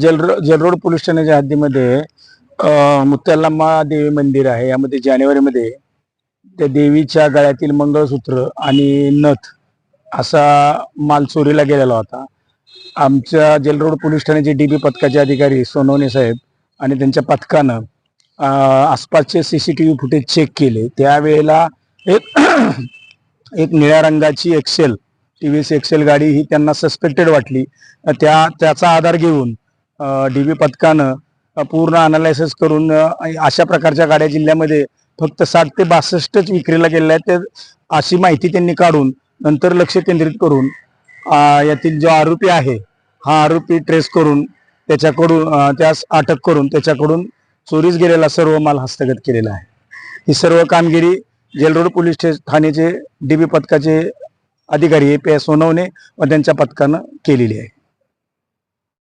जलरो Jail Road police ठाण्याच्या हद्दीमध्ये अ, देवी मंदिर आहे. यामध्ये जानेवारीमध्ये त्या देवीच्या गळ्यातील मंगळसूत्र आणि नथ असा माल चोरीला गेलेला होता. आमच्या जलरोड पोलीस ठाण्याचे डी बी पथकाचे अधिकारी सोनवणे साहेब आणि त्यांच्या पथकानं आसपासचे C C T V footage check केले. त्यावेळेला एक एक निळ्या रंगाची XL T V S XL गाडी ही त्यांना सस्पेक्टेड वाटली. त्या त्याचा आधार घेऊन डी बी पथकानं पूर्ण अनालायसिस करून अशा प्रकारच्या गाड्या जिल्ह्यामध्ये फक्त साठ ते बासष्टच विक्रीला गेलेल्या आहेत. ते अशी माहिती त्यांनी काढून नंतर लक्ष केंद्रित करून यातील जो आरोपी आहे हा आरोपी ट्रेस करून त्याच्याकडून त्यास अटक करून त्याच्याकडून चोरीस गेलेला सर्व माल हस्तगत केलेला आहे. ही सर्व कामगिरी जेलरोड पोलीस स्टे- ठाण्याचे डी बी पथकाचे अधिकारी ए पी एस सोनवणे व त्यांच्या पथकानं केलेली आहे.